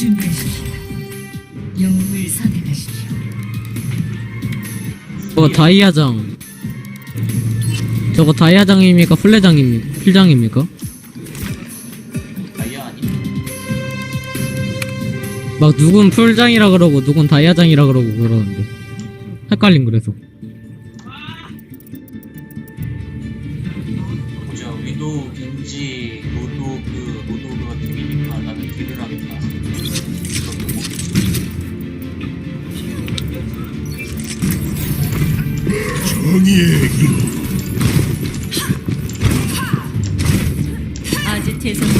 준비하십시오. 영웅을 선택하십시오. 저거 다이아장 저거 다이아장입니까 플레장입니까 필장입니까 다이아 아니? 막 누군 풀장이라 그러고 누군 다이아장이라 그러고 그러는데 헷갈림 그래서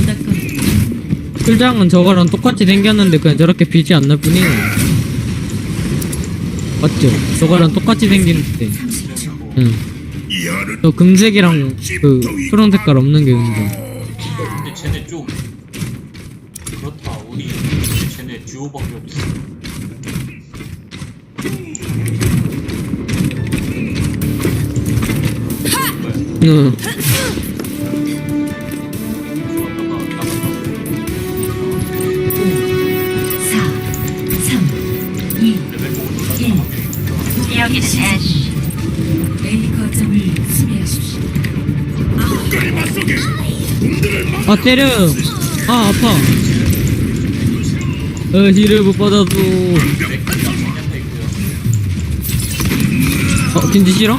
닦거든. 필장은 저거랑 똑같이 생겼는데 그냥 저렇게 빛이 안 날 뿐이에요 맞죠? 저거랑 똑같이 생기는데 응. 저 금색이랑 그 푸른 색깔 없는 게 은정 근데 쟤네 좀 그렇다 우리 쟤네 듀오밖에 없어 응. 나갔다가 나갔다가 4, 3, 2, 레벨 보고 놀랐다 여기는 애쉬. A 거점을 수비하십시오. 아 때려 아 아파 어 힐을 못 받아도 어 겐지 싫어?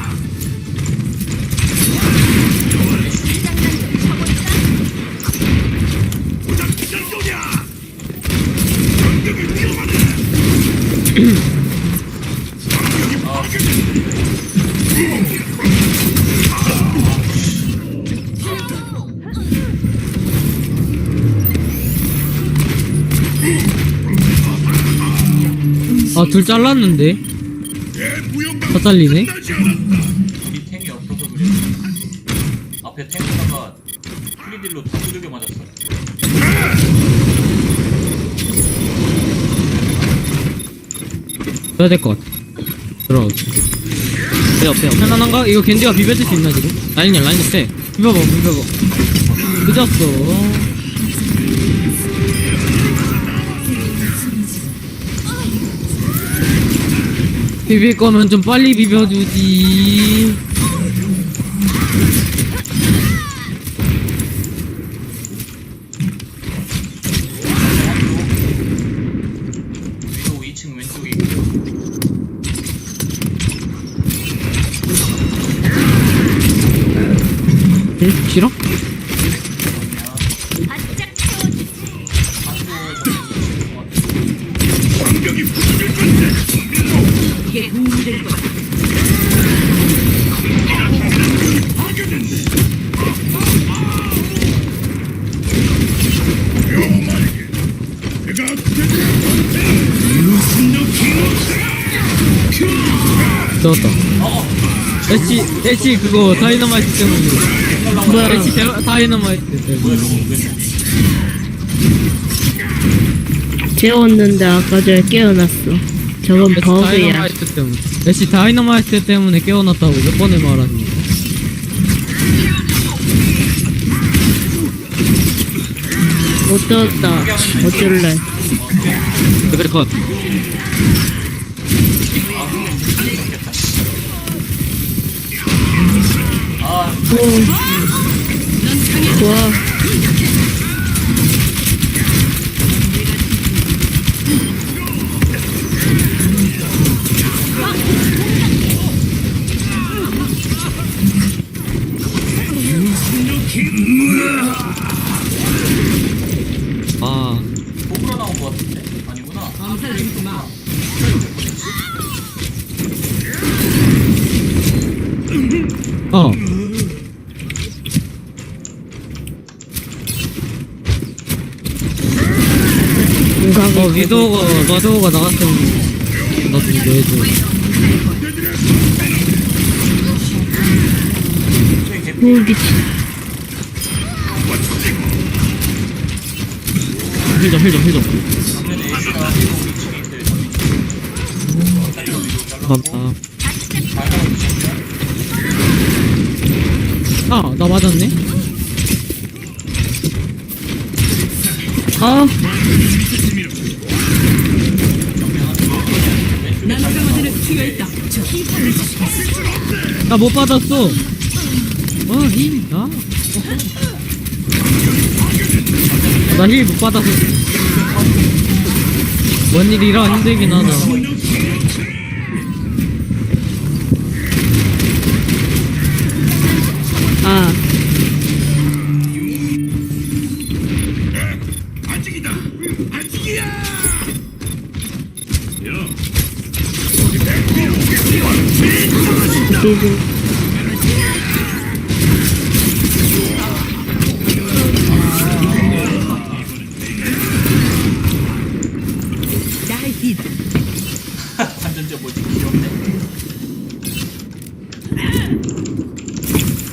아 둘 잘랐는데? 다 잘리네? 앞에 탱크다가 프리딜로 다 두들겨 맞았어 써야 될 것 같아. 들어가 빼요 빼요. 편안한가? 이거 겐지가 비벼줄 수 있나 지금? 라인이야 라인이 빼 비벼봐 비벼봐. 늦었어. 비빌 거면 좀 빨리 비벼주지 위도우 2층 왼쪽에 있고 응? 싫어? 좋았다 애쉬 애쉬 그거 다이너마이트 때문에 뭐야 데- 다이너마이트 재웠는데 아까 전에 깨어났어. 저건 버그야. 다이너마이트 때문에 애쉬 다이너마이트 때문에 깨어났다고 몇 번을 말하니 못 떴다. 어쩔래. 그래 컷아 我 어, 위도우가, 위도우가 나갔으면, 나좀 이거 해줘. 오, 미친. 힐 좀, 힐 좀, 힐 좀. 반면에 애쉬가 위도우 2층에 있을 감사합니다. 발가락 미쳤냐? 아, 나 맞았네? 아, 힘을 주시겠습니다. 나 못 받았어. 어, 힘, 나. 나 힐 못 받았어. 뭔 일이라 힘들긴 하다. 아 귀엽네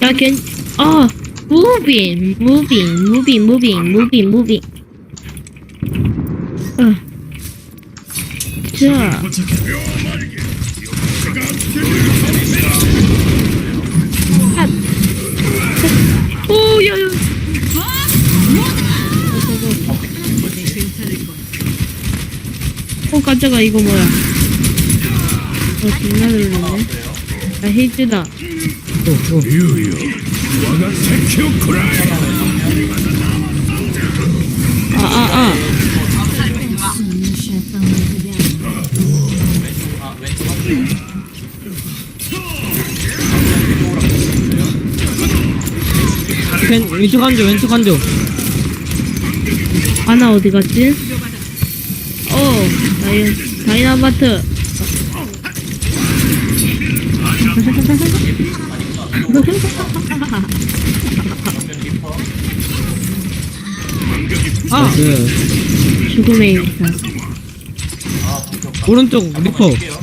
야, 괜, 어, moving, moving, moving, moving, moving, moving. 어. 자. 핫. 오, 야, 야. 이거 뭐야? 어, 존나 놀랐네. 아, 헤이즈다. 아, 아. 아 왼, 왼쪽 한조, 왼쪽 한조. 아나 어디 갔지? 어, 다이, 다이나마트. 아, 그, 죽음의 인사. 오른쪽 리퍼. 할게요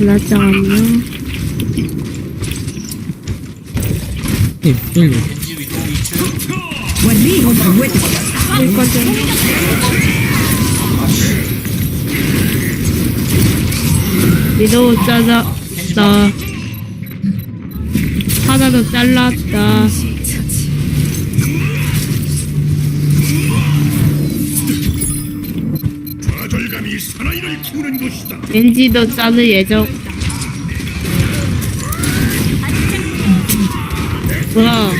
라짱 안녕. 위도 2층 미도우 잘랐다. 하나도 잘랐다. 처치. 왠지도 자를 예정. 뭐야?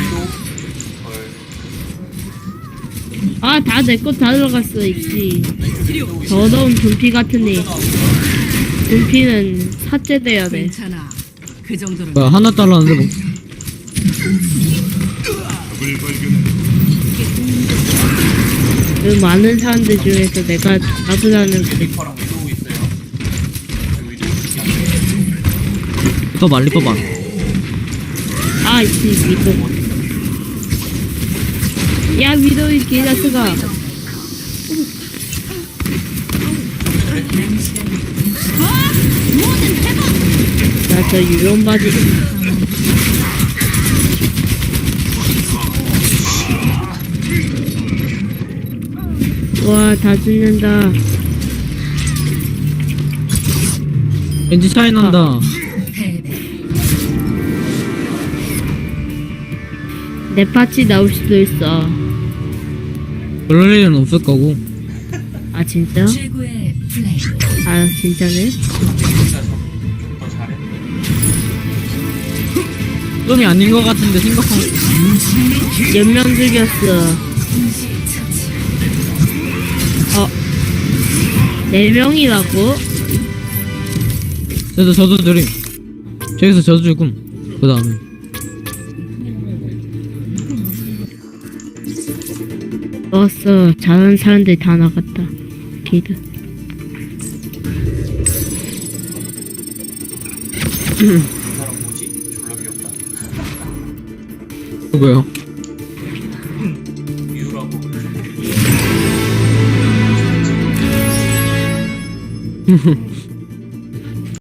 아, 다내거다 들어갔어, 있지. 더러운 분피 같으니. 분피는 삭제돼야 돼. 괜찮아. 그 정도로 뭐야, 하나 잘랐는데 뭐. 그 많은 사람들 중에서 내가 잡으라는 그 리퍼랑 위도 있어요 그 위도 있지 리퍼 봐, 리퍼 봐. 아, 있지, 위도. 야, 위도 이 개자스가. 나저 유령 바지. 와, 다 죽는다. 왠지 차이 난다. 내 파츠 나올 수도 있어. 그럴 일은 없을 거고. 아, 진짜? 최고의 플레이. 아, 진짜네? 좀이 아닌 것 같은데 생각하면. 명 처치. 어. 네 명이라고? 그래도 저도 드림. 저기서 저도 죽음. 그 다음에. 넣었어. 잘하는 사람들 다 나갔다. 기드. 그 사람 뭐지? 졸라 귀엽다 누구요? 유라고